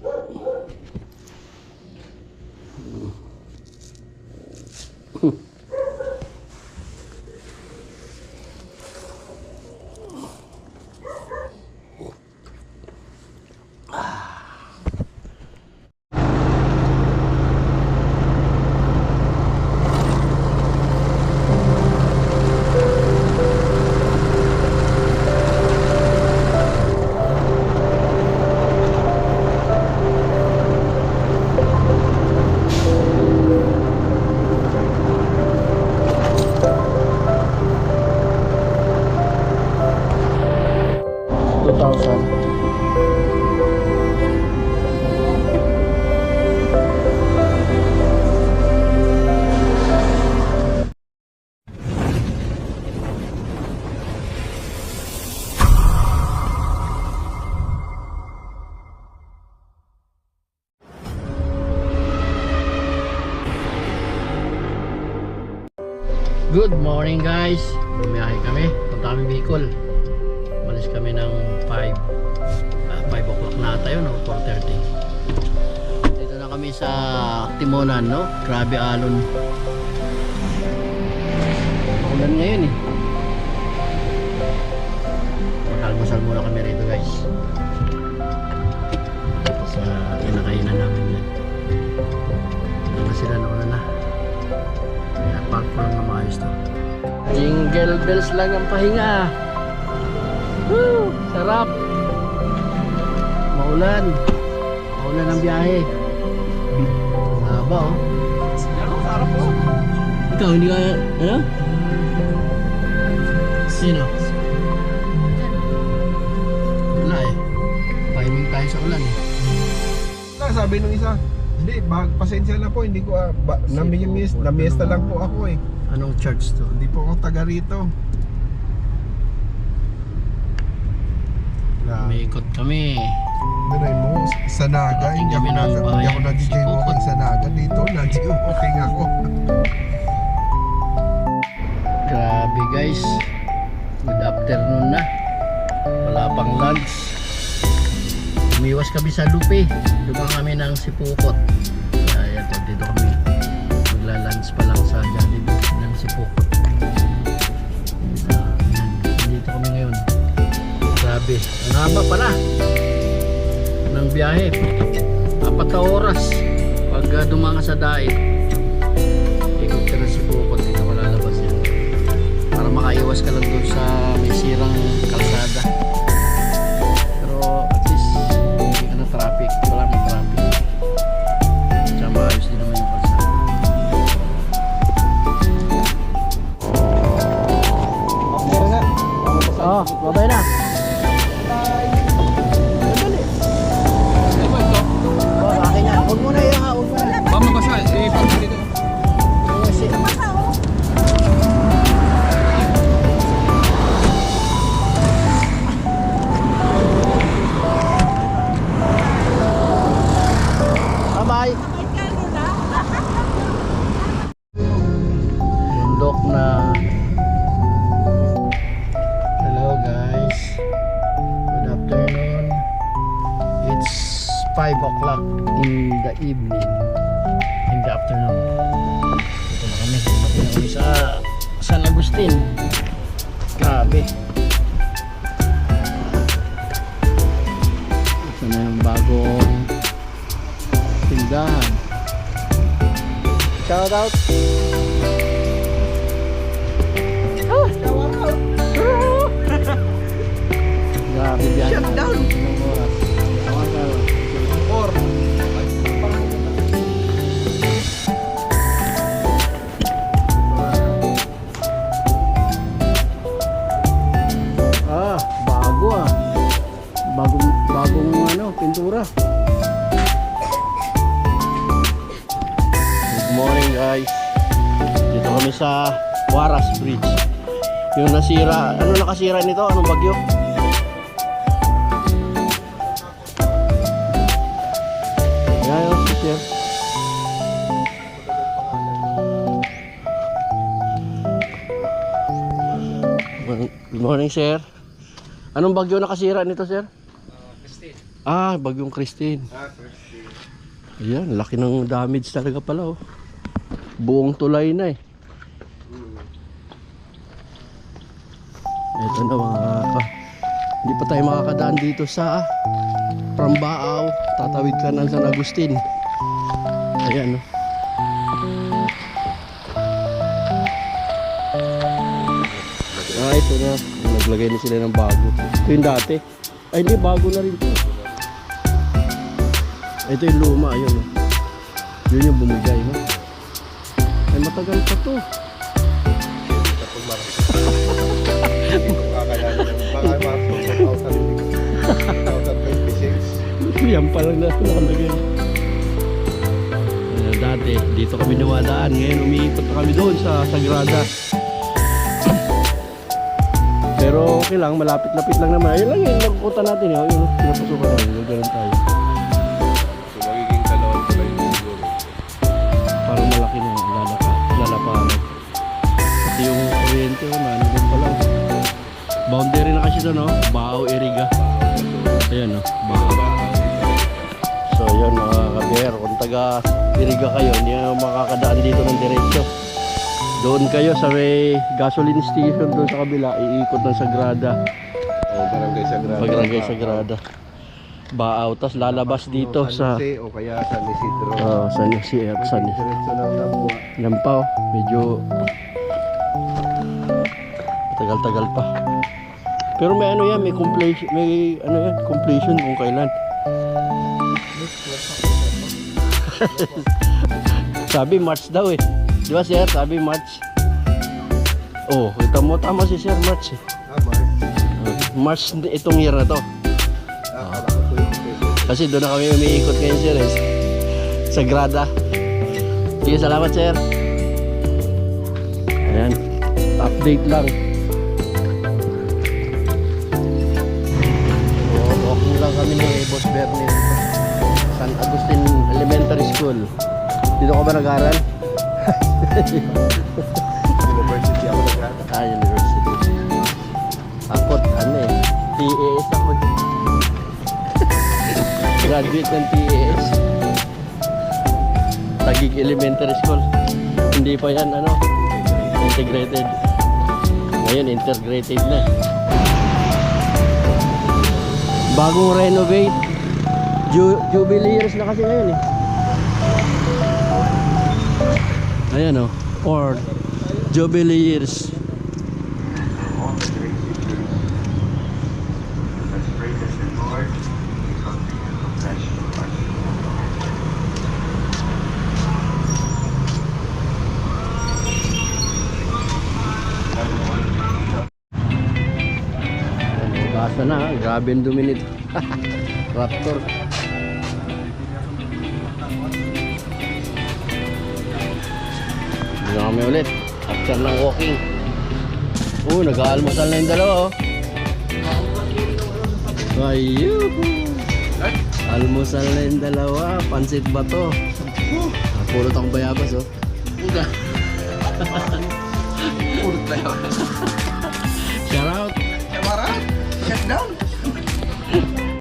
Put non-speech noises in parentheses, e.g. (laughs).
Woo! Good morning guys. Bumiyahe kami. Punta kami Bicol. Malis kami ng 5 ah, 5 o'clock na ata yun, no? 4.30 Dito na kami sa Timonan, no? Grabe alon Ulan ngayon eh Magkalmasal muna kami rito guys Sa kinakainan namin yan Ano na sila nauna na Kaya park ko lang na maayos to Jingle bells lang ang pahinga Woo! Sarap! Maulan. Maulan ang biyahe. Haba oh. sarap po. Ikaw hindi ka, ano? Sino? Wala eh. Pahiming tayo sa ulan eh. Na, sabi nung isa, hindi, bag, pasensya na po, hindi ko, ah, ba, namimis, namiesta lang po ako eh. Anong church to? Hindi po ako taga rito. Na, May ikot kami. Miray mo, sa Naga, Ating hindi ako, kami ng nag, hindi bayan. ako nag-jaywalking sa Naga. Dito, nag-jaywalking (laughs) ako. Grabe guys. Good afternoon na. Wala pang lunch. Umiwas kami sa Lupe. Dumaan kami ng Sipukot. Kaya ito, dito kami. Magla-lunch pa lang sa Jollibee ng Sipukot. Ah. Dito kami ngayon. Grabe. Ang haba pala ng biyahe. Apat na oras. Pag uh, dumaan sa daig, ikot ka Sipukot. Dito ka lalabas yan para makaiwas ka lang dun sa may sirang kalsada Bye-bye. Bundok na. Hello guys. Good afternoon. It's 5 o'clock in the evening. In the afternoon. Dito na kami. Dumating na kami sa San Agustin. Grabe. Ito na yung bagong Shout out. Ah! Grabe biyan. Shut down. Sa Waras Bridge. Yung nasira, ano nakasira nito? Anong bagyo? Yan yung si. Good morning, sir. Anong bagyo nakasira nito, sir? Ah, bagyong Christine. Ah, Christine. Ayan, laki ng damage talaga pala oh. Buong tulay na eh. Ito na mga ka. Hindi pa tayo makakadaan dito sa Prambaaw. Tatawid ka ng San Agustin. Ayan oh. Ah, ito na. Naglagay na sila ng bago. Ito yung dati. Ay, hindi. Bago na rin to. Ito yung luma. Ayun oh. Yun yung bumigay. No? Ay, matagal pa to. Sa pumar. (laughs) Yan pa lang na nakalagay. Uh, dati, dito kami nawalaan. Ngayon, umiikot na kami doon sa Sagrada. Pero okay lang, malapit-lapit lang naman. Ayun lang yun, magpupunta natin. Yun, yun, pinapasukan. Yung ganun tayo. So magiging dalawang tulay na siguro. Parang malaki na yung lalapanan. Pati yung kuryente, oh, nandun pa lang. Boundary na kasi ito, no? Bao Iriga. Ayan, no? Bao. So yun mga kabiher, kung taga Iriga kayo, hindi makakadaan dito ng diretsyo. Doon kayo sa may gasoline station doon sa kabila, iikot ng Sagrada. O barangay Sagrada. Barangay Sagrada. Baaw, tas lalabas dito sa San o kaya San Isidro. uh, San Jose at San Labuan. Yan pa oh, medyo tagal-tagal pa. Pero may ano yan, may completion, may ano yan, completion kung kailan. Sabi March daw eh. Di ba sir? Sabi March. Oh, kita mo tama si Sir March eh. Ah, Mark. March itong year na to. Ah, kala ko 20 Kasi doon na kami umiikot ngayon sir eh. Sagrada. Sige, salamat sir. Ayan. Update lang. So, walking lang kami ni Boss Bernie. San Agustin Elementary School. Dito ka ba nag-aral? University ako nag Ah, university. Ako, ano eh. TAS ako. Graduate ng TAS. Tagig Elementary School. Hindi pa yan, ano, integrated. Ngayon, integrated na. Bagong renovate. Ju Jubilee years na kasi ngayon eh. Ayan oh. Or Jubilee years. Basa na, ha? grabe ang dumi nito. (laughs) Raptor. Na kami ulit. After ng walking. Oo, nag-aalmusal na yung dalawa oh. Ayuhu. Almusal na yung dalawa. Pansit ba to? Ah, Pulot akong bayabas oh. Uga. Purot na yun. Shout out. Shut down.